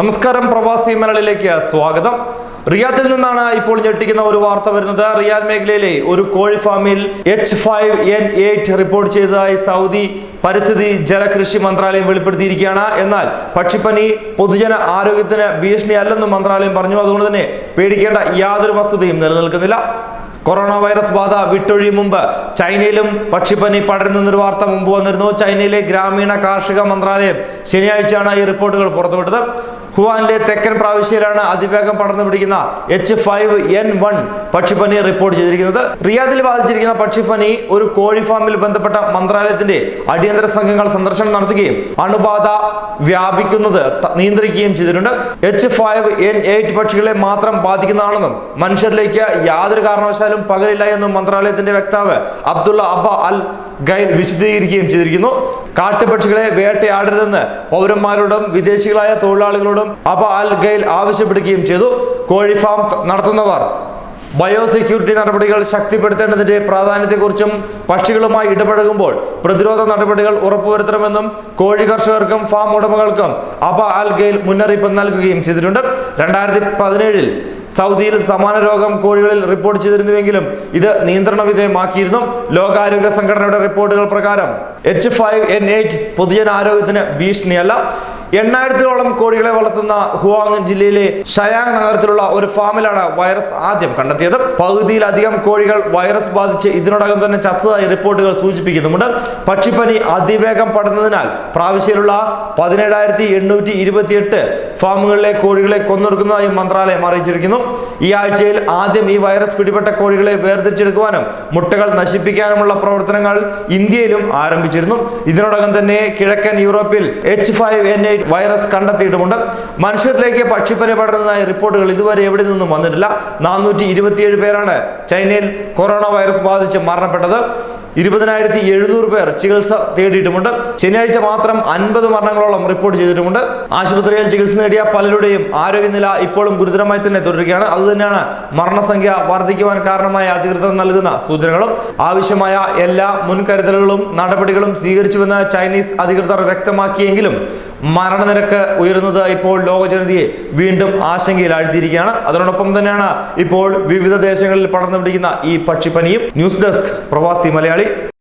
നമസ്കാരം പ്രവാസി മലയാളിയിലേക്ക് സ്വാഗതം. റിയാദിൽ നിന്നാണ് ഇപ്പോൾ ഞെട്ടിക്കുന്ന ഒരു വാർത്ത വരുന്നത്. റിയാദ് മേഖലയിലെ ഒരു കോഴി ഫാമിൽ H five N eight report ചെയ്തതായി സൗദി പരിസ്ഥിതി ജലകൃഷി മന്ത്രാലയം വെളിപ്പെടുത്തിയിരിക്കുകയാണ്. എന്നാൽ പക്ഷിപ്പനി പൊതുജന ആരോഗ്യത്തിന് ഭീഷണിയല്ലെന്നും മന്ത്രാലയം പറഞ്ഞു. അതുകൊണ്ട് തന്നെ പേടിക്കേണ്ട യാതൊരു വസ്തുതയും നിലനിൽക്കുന്നില്ല. കൊറോണ വൈറസ് ബാധ വിട്ടൊഴിയും മുമ്പ് ചൈനയിലും പക്ഷിപ്പനി പടരുന്നൊരു വാർത്ത മുമ്പ് വന്നിരുന്നു. ചൈനയിലെ ഗ്രാമീണ കാർഷിക മന്ത്രാലയം ശനിയാഴ്ചയാണ് ഈ റിപ്പോർട്ടുകൾ പുറത്തുവിട്ടത്. ഹുവാനിലെ തെക്കൻ പ്രാവശ്യയിലാണ് അതിവേഗം പടർന്നു പിടിക്കുന്ന എച്ച് ഫൈവ് എൻ വൺ പക്ഷിപ്പനി റിപ്പോർട്ട് ചെയ്തിരിക്കുന്നത്. റിയാദിൽ ബാധിച്ചിരിക്കുന്ന പക്ഷിപ്പനി ഒരു കോഴി ഫാമിൽ ബന്ധപ്പെട്ട മന്ത്രാലയത്തിന്റെ അടിയന്തര സംഘങ്ങൾ സന്ദർശനം നടത്തുകയും അണുബാധ വ്യാപിക്കുന്നത് നിയന്ത്രിക്കുകയും ചെയ്തിട്ടുണ്ട്. എച്ച് ഫൈവ് എൻ എയ്റ്റ് പക്ഷികളെ മാത്രം ബാധിക്കുന്നതാണെന്നും മനുഷ്യരിലേക്ക് യാതൊരു കാരണവശാലും പകരില്ല എന്നും മന്ത്രാലയത്തിന്റെ വക്താവ് അബ്ദുള്ള അബ്ബ അൽ ഗൈൽ വിശദീകരിക്കുകയും ചെയ്തിരിക്കുന്നു. കാട്ടുപക്ഷികളെ വേട്ടയാടരുതെന്ന് പൗരന്മാരോടും വിദേശികളായ തൊഴിലാളികളോടും അബ അൽ ഗൈൽ ആവശ്യപ്പെടുകയും ചെയ്തു. കോഴി ഫാം നടത്തുന്നവർ ബയോസെക്യൂരിറ്റി നടപടികൾ ശക്തിപ്പെടുത്തേണ്ടതിന്റെ പ്രാധാന്യത്തെക്കുറിച്ചും പക്ഷികളുമായി ഇടപഴകുമ്പോൾ പ്രതിരോധ നടപടികൾ ഉറപ്പുവരുത്തണമെന്നും കോഴി കർഷകർക്കും ഫാം ഉടമകൾക്കും അബ അൽ ഗെയിൽ മുന്നറിയിപ്പ് നൽകുകയും ചെയ്തിട്ടുണ്ട്. രണ്ടായിരത്തി പതിനേഴിൽ സൗദിയിൽ സമാന രോഗം കോഴികളിൽ റിപ്പോർട്ട് ചെയ്തിരുന്നുവെങ്കിലും ഇത് നിയന്ത്രണ വിധേയമാക്കിയിരുന്നു. ലോകാരോഗ്യ സംഘടനയുടെ റിപ്പോർട്ടുകൾ പ്രകാരം എച്ച് ഫൈവ് എൻ എയ്റ്റ് പൊതുജനാരോഗ്യത്തിന് ഭീഷണിയല്ല. എണ്ണായിരത്തിലോളം കോഴികളെ വളർത്തുന്ന ഹുവാങ് ജില്ലയിലെ ഷയാങ് നഗരത്തിലുള്ള ഒരു ഫാമിലാണ് വൈറസ് ആദ്യം കണ്ടെത്തിയത്. പകുതിയിലധികം കോഴികൾ വൈറസ് ബാധിച്ച് ഇതിനോടകം തന്നെ ചത്തതായി റിപ്പോർട്ടുകൾ സൂചിപ്പിക്കുന്നുമുണ്ട്. പക്ഷിപ്പനി അതിവേഗം പടർന്നതിനാൽ പ്രാവശ്യയിലുള്ള പതിനേഴായിരത്തി എണ്ണൂറ്റി ഇരുപത്തിയെട്ട് ഫാമുകളിലെ കോഴികളെ കൊന്നൊടുക്കുന്നതായി മന്ത്രാലയം അറിയിച്ചിരിക്കുന്നു. ഈ ആഴ്ചയിൽ ആദ്യം ഈ വൈറസ് പിടിപെട്ട കോഴികളെ വേർതിരിച്ചെടുക്കുവാനും മുട്ടകൾ നശിപ്പിക്കാനുമുള്ള പ്രവർത്തനങ്ങൾ ഇന്ത്യയിലും ആരംഭിച്ചിരുന്നു. ഇതിനോടകം തന്നെ കിഴക്കൻ യൂറോപ്പിൽ എച്ച് ഫൈവ് എൻ വൈറസ് കണ്ടെത്തിയിട്ടുമുണ്ട്. മനുഷ്യരിലേക്ക് പക്ഷിപ്പനി പടരുന്നതായി റിപ്പോർട്ടുകൾ ഇതുവരെ എവിടെ നിന്നും വന്നിട്ടില്ല. നാനൂറ്റി പേരാണ് ചൈനയിൽ കൊറോണ വൈറസ് ബാധിച്ച് മരണപ്പെട്ടത്. ഇരുപതിനായിരത്തി എഴുന്നൂറ് പേർ ചികിത്സ തേടിയിട്ടുമുണ്ട്. ശനിയാഴ്ച മാത്രം അൻപത് മരണങ്ങളോളം റിപ്പോർട്ട് ചെയ്തിട്ടുമുണ്ട്. ആശുപത്രിയിൽ ചികിത്സ നേടിയ പലരുടെയും ആരോഗ്യനില ഇപ്പോഴും ഗുരുതരമായി തന്നെ തുടരുകയാണ്. അതുതന്നെയാണ് മരണസംഖ്യ വർദ്ധിക്കുവാൻ കാരണമായ അധികൃതർ നൽകുന്ന സൂചനകളും. ആവശ്യമായ എല്ലാ മുൻകരുതലുകളും നടപടികളും സ്വീകരിച്ചുവെന്ന് ചൈനീസ് അധികൃതർ വ്യക്തമാക്കിയെങ്കിലും മരണനിരക്ക് ഉയരുന്നത് ഇപ്പോൾ ലോക ജനതയെ വീണ്ടും ആശങ്കയിൽ ആഴ്ത്തിയിരിക്കുകയാണ് അതിനോടൊപ്പം തന്നെയാണ് ഇപ്പോൾ വിവിധ ദേശങ്ങളിൽ പടർന്നു പിടിക്കുന്ന ഈ പക്ഷിപ്പനിയും. ന്യൂസ് ഡെസ്ക് പ്രവാസി മലയാളി. ಗಾಡಿ